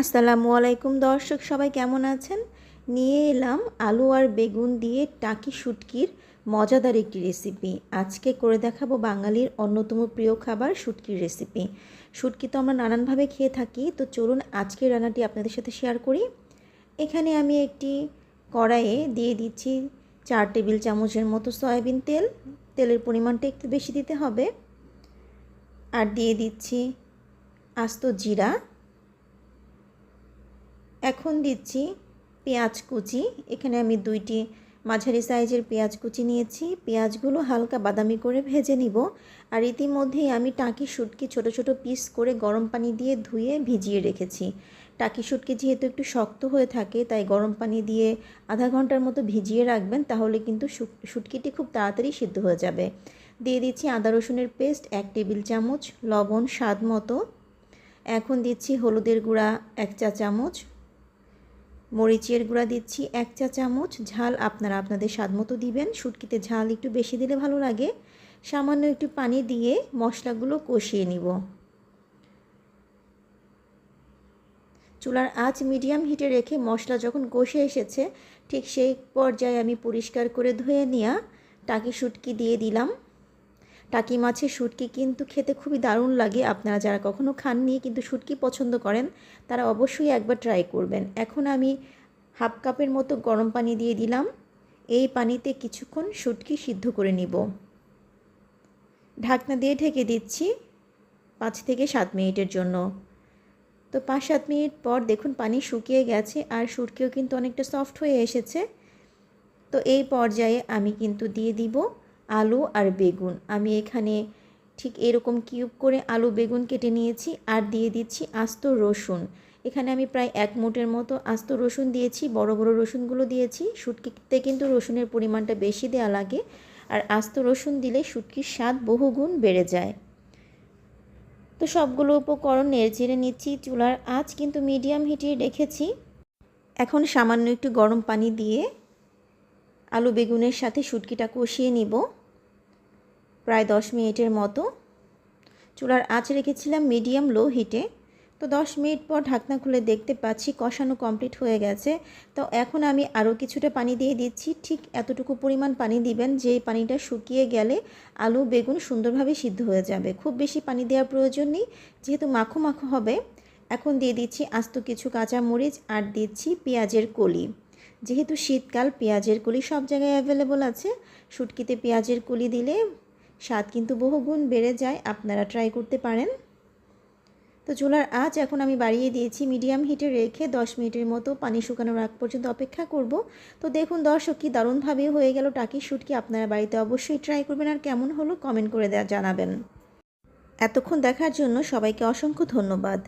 আসসালামু আলাইকুম দর্শক, সবাই কেমন আছেন? নিয়ে এলাম আলু আর বেগুন দিয়ে টাকি শুটকির মজাদার একটি রেসিপি আজকে করে দেখাবো বাঙালির অন্যতম প্রিয় খাবার শুটকির রেসিপি শুটকি তো আমরা নানানভাবে খেয়ে থাকি, তো চলুন আজকের রান্নাটি আপনাদের সাথে শেয়ার করি। এখানে আমি একটি কড়াইয়ে দিয়ে দিচ্ছি চার টেবিল চামচের মতো সয়াবিন তেল। তেলের পরিমাণটা একটু বেশি দিতে হবে। আর দিয়ে দিচ্ছি আস্ত জিরা এখন দিচ্ছি পেঁয়াজ কুচি। এখানে আমি দুইটি মাঝারি সাইজের পেঁয়াজ কুচি নিয়েছি। পেঁয়াজগুলো হালকা বাদামি করে ভেজে নিব আর ইতিমধ্যেই আমি টাকি শুটকি ছোট ছোট পিস করে গরম পানি দিয়ে ধুয়ে ভিজিয়ে রেখেছি। টাকি শুটকি যেহেতু একটু শক্ত হয়ে থাকে, তাই গরম পানি দিয়ে আধা ঘণ্টার মতো ভিজিয়ে রাখবেন, তাহলে কিন্তু শুটকিটি খুব তাড়াতাড়ি সিদ্ধ হয়ে যাবে। দিয়ে দিচ্ছি আদা রসুনের পেস্ট, এক টেবিল চামচ, লবণ স্বাদ মতো। এখন দিচ্ছি হলুদের গুঁড়া, এক চা চামচ মরিচের গুঁড়া দিচ্ছি এক চা চামচ, ঝাল আপনারা আপনাদের স্বাদ মতো দিবেন। শুটকিতে ঝাল একটু বেশি দিলে ভালো লাগে। সামান্য একটু পানি দিয়ে মশলাগুলো কষিয়ে নিব। চুলার আঁচ মিডিয়াম হিটে রেখে মশলা যখন কষে এসেছে, ঠিক সেই পর্যায়ে আমি পরিষ্কার করে ধুয়ে নেওয়া টাকি শুটকি দিয়ে দিলাম। টাকি মাছের শুটকি কিন্তু খেতে খুবই দারুণ লাগে। আপনারা যারা কখনো খাননি কিন্তু শুটকি পছন্দ করেন, তারা অবশ্যই একবার ট্রাই করবেন। এখন আমি হাফ কাপের মতো গরম পানি দিয়ে দিলাম। এই পানিতে কিছুক্ষণ শুটকি সিদ্ধ করে নিব। ঢাকনা দিয়ে ঢেকে দিচ্ছি পাঁচ থেকে সাত মিনিটের জন্য। তো পাঁচ সাত মিনিট পর দেখুন পানি শুকিয়ে গেছে আর শুটকিও কিন্তু অনেকটা সফট হয়ে এসেছে। তো এই পর্যায়ে আমি কিন্তু দিয়ে দিব আলু আর বেগুন। আমি এখানে ঠিক এরকম কিউব করে আলু, বেগুন কেটে নিয়েছি আর দিয়ে দিচ্ছি আস্ত রসুন। এখানে আমি প্রায় এক মুটের মতো আস্ত রসুন দিয়েছি, বড় বড় রসুনগুলো দিয়েছি। শুটকিতে কিন্তু রসুনের পরিমাণটা বেশি দেওয়া লাগে আর আস্ত রসুন দিলে শুটকির স্বাদ বহুগুণ বেড়ে যায়। তো সবগুলো উপকরণ নেড়ে নিচ্ছি চুলার আঁচ কিন্তু মিডিয়াম হিটে রেখেছি। এখন সামান্য একটু গরম পানি দিয়ে আলু, বেগুনের সাথে শুটকিটা কষিয়ে নিব। প্রায় দশ মিনিটের মতো। চুলার আঁচ রেখেছিলাম মিডিয়াম লো হিটে। তো দশ মিনিট পর ঢাকনা খুলে দেখতে পাচ্ছি কষানো কমপ্লিট হয়ে গেছে। তো এখন আমি আরও কিছুটা পানি দিয়ে দিচ্ছি। ঠিক এতটুকু পরিমাণ পানি দিবেন যে পানিটা শুকিয়ে গেলে আলু, বেগুন সুন্দরভাবে সিদ্ধ হয়ে যাবে। খুব বেশি পানি দেওয়ার প্রয়োজন নেই, যেহেতু মাখো মাখো হবে। এখন দিয়ে দিচ্ছি আস্ত কিছু কাঁচা মরিচ আর দিচ্ছি পেঁয়াজের কলি। যেহেতু শীতকাল, পেঁয়াজের কলি সব জায়গায় অ্যাভেলেবল আছে। শুটকিতে পেঁয়াজের কলি দিলে স্বাদ কিন্তু বহুগুণ বেড়ে যায়, আপনারা ট্রাই করতে পারেন। তো চুলার আঁচ এখন আমি বাড়িয়ে দিয়েছি মিডিয়াম হিটে রেখে দশ মিনিটের মতো পানি শুকানোর আগ পর্যন্ত অপেক্ষা করব। তো দেখুন দর্শক, কী দারুণভাবে হয়ে গেল টাকি শুটকি, আপনারা বাড়িতে অবশ্যই ট্রাই করবেন। আর কেমন হলো কমেন্ট করে জানাবেন। এতক্ষণ দেখার জন্য সবাইকে অসংখ্য ধন্যবাদ।